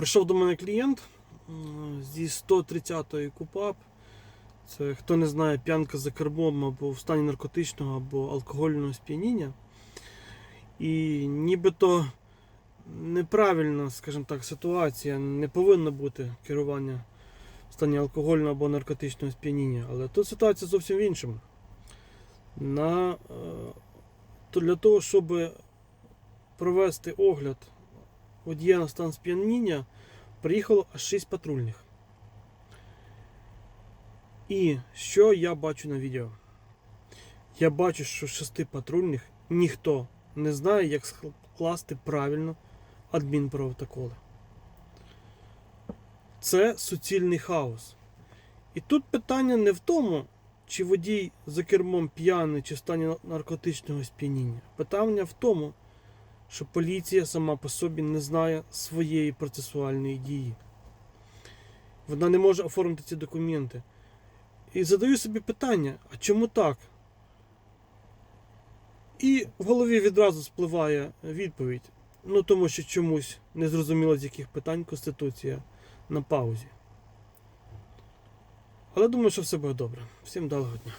Прийшов до мене клієнт зі 130-ї КУПАП. Це хто не знає, п'янка за кермом або в стані наркотичного або алкогольного сп'яніння. І нібито неправильна, скажімо так, ситуація. Не повинно бути керування в стані алкогольного або наркотичного сп'яніння. Але тут ситуація зовсім в іншому. На, е, то для того, щоб провести огляд водія на стан сп'яніння, приїхало аж 6 патрульних. І що я бачу на відео? Я бачу, що з шести патрульних ніхто не знає, як скласти правильно адмінпротоколи. Це суцільний хаос. І тут питання не в тому, чи водій за кермом п'яний чи в стані наркотичного сп'яніння. Питання в тому, що поліція сама по собі не знає своєї процесуальної дії. Вона не може оформити ці документи. І задаю собі питання: а чому так? І в голові відразу спливає відповідь. Ну тому що чомусь незрозуміло з яких питань Конституція на паузі. Але думаю, що все буде добре. Всім доброго дня.